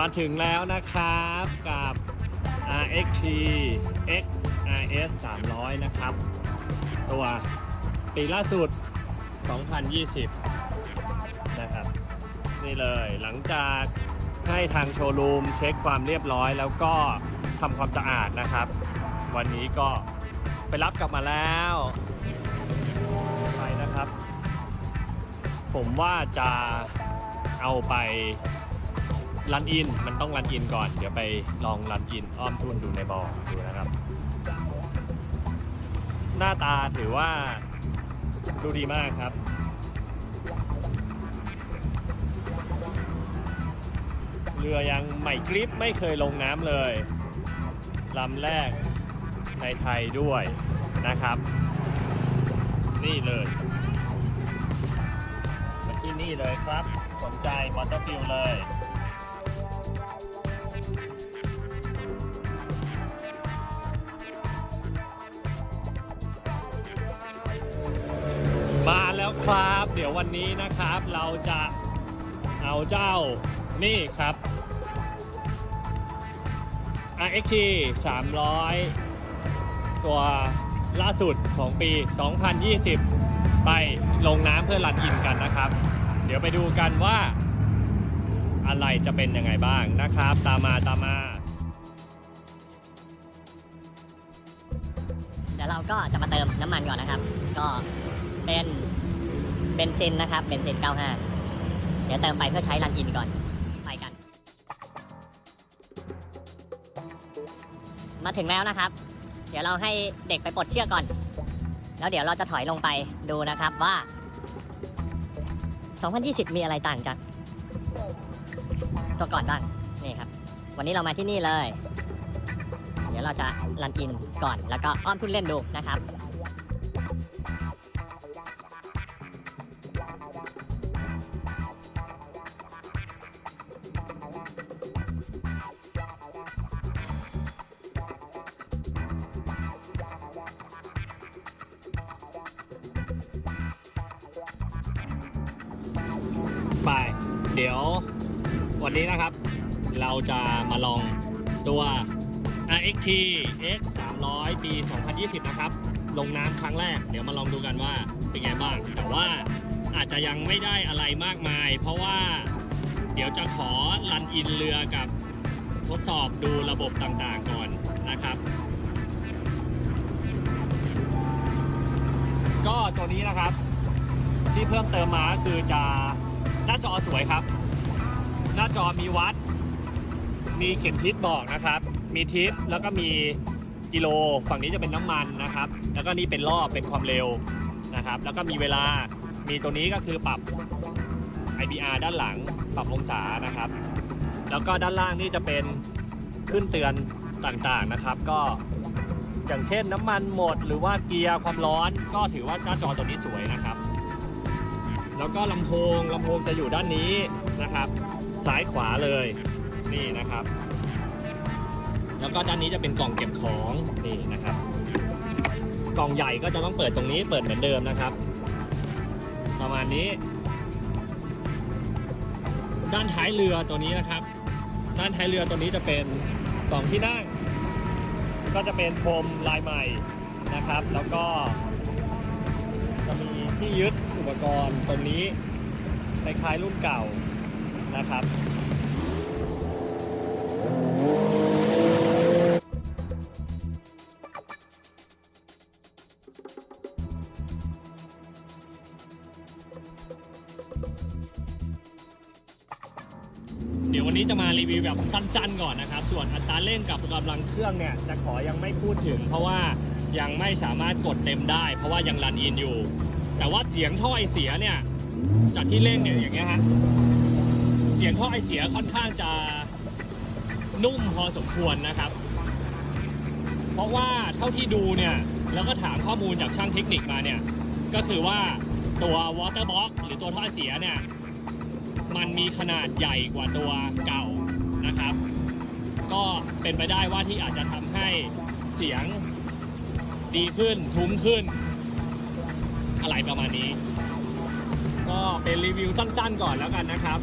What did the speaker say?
มาถึงแล้วนะครับกับ RXT X RS 300 นะครับ ตัวปีล่าสุด 2020 นะครับ นี่เลยหลังจากให้ทางโชว์รูมเช็คความเรียบร้อย แล้วก็ทำความสะอาดนะครับ วันนี้ก็ไปรับกลับมาแล้วไปนะครับ ผมว่าจะเอาไป รันอินมันต้องรันอินก่อน เดี๋ยวไปลองรันอินอ้อมทุนดูในบอ่อดูนะครับ หน้าตาถือว่าดูดีมากครับ เรือยังใหม่กริปไม่เคยลงน้ำเลยลำแรกในไทยด้วยนะครับ นี่เลยมาที่นี่เลยครับ สนใจวอเตอร์ฟิลเลย ครับ เดี๋ยววันนี้นะครับเราจะเอาเจ้านี่ครับ RXT 300 ตัวล่าสุดของปี 2020 ไปลงน้ำเพื่อรันอินกันนะครับ เดี๋ยวไปดูกันว่าอะไรจะเป็นยังไงบ้างนะครับ ตามมาตามมาเดี๋ยวเราก็จะมาเติมน้ำมันก่อนนะครับ ก็เป็น เบนซินนะครับเบนซิน 95 เดี๋ยวเติมไปเพื่อใช้รันอินก่อน ไปกัน มาถึงแล้วนะครับ เดี๋ยวเราให้เด็กไปปลดเชือกก่อน แล้วเดี๋ยวเราจะถอยลงไปดูนะครับว่า 2020 มีอะไรต่างจากตัวก่อนบ้าง นี่ครับ วันนี้เรามาที่นี่เลย เดี๋ยวเราจะรันอินก่อน แล้วก็อ้อมทุนเล่นดูนะครับ ไป เดี๋ยววันนี้นะครับ เราจะมาลองตัว RXT X 300 ปี 2020 นะครับ ลงน้ำครั้งแรก เดี๋ยวมาลองดูกันว่าเป็นไงบ้าง แต่ว่าอาจจะยังไม่ได้อะไรมากมาย เพราะว่าเดี๋ยวจะขอรันอินเรือกับทดสอบดูระบบต่างๆก่อนนะครับ ก็ตัวนี้นะครับ ที่เพิ่มเติมมาคือจะ หน้าจอสวยครับ หน้าจอมีวัด มีเข็มทิศบอกนะครับ มีทิศแล้วก็มีกิโล ฝั่งนี้จะเป็นน้ำมันนะครับ แล้วก็นี่เป็นรอบเป็นความเร็วนะครับ แล้วก็มีเวลา มีตัวนี้ก็คือปรับ IBR ด้านหลัง ปรับองศานะครับ แล้วก็ด้านล่างนี่จะเป็นขึ้นเตือนต่างๆนะครับ ก็อย่างเช่นน้ำมันหมดหรือว่าเกียร์ความร้อนก็ถือว่าหน้าจอตัวนี้สวยนะครับ แล้วก็ลำโพงลำโพงจะอยู่ด้านนี้นะครับ ซ้ายขวาเลยนี่นะครับ แล้วก็ด้านนี้จะเป็นกล่องเก็บของนี่นะครับ กล่องใหญ่ก็จะต้องเปิดตรงนี้เปิดเหมือนเดิมนะครับ ประมาณนี้ ด้านท้ายเรือตัวนี้นะครับ ด้านท้ายเรือตัวนี้จะเป็นสองที่นั่งก็จะเป็นพรมลายใหม่นะครับ แล้วก็จะมีที่ยึด กรณ์ตรงนี้คล้ายๆรุ่นเก่านะครับเดี๋ยววันนี้จะมารีวิวแบบสั้นๆก่อนนะครับ ส่วนอัตราเร่งกับกำลังเครื่องเนี่ยจะขอยังไม่พูดถึง เพราะว่ายังไม่สามารถกดเต็มได้ เพราะว่ายังรันอินอยู่ แต่ว่าเสียงท่อไอเสียเนี่ยจากที่เร่งเนี่ยอย่างเงี้ยฮะเสียงท่อไอเสียค่อนข้างจะนุ่มพอสมควรนะครับ เพราะว่าเท่าที่ดูเนี่ยแล้วก็ถามข้อมูลจากช่างเทคนิคมาเนี่ยก็คือว่าตัว water box หรือตัวท่อไอเสียเนี่ยมันมีขนาดใหญ่กว่าตัวเก่านะครับ ก็เป็นไปได้ว่าที่อาจจะทำให้เสียงดีขึ้นทุ้มขึ้น อะไรประมาณนี้ ก็เป็นรีวิวสั้นๆก่อนแล้วกันนะครับ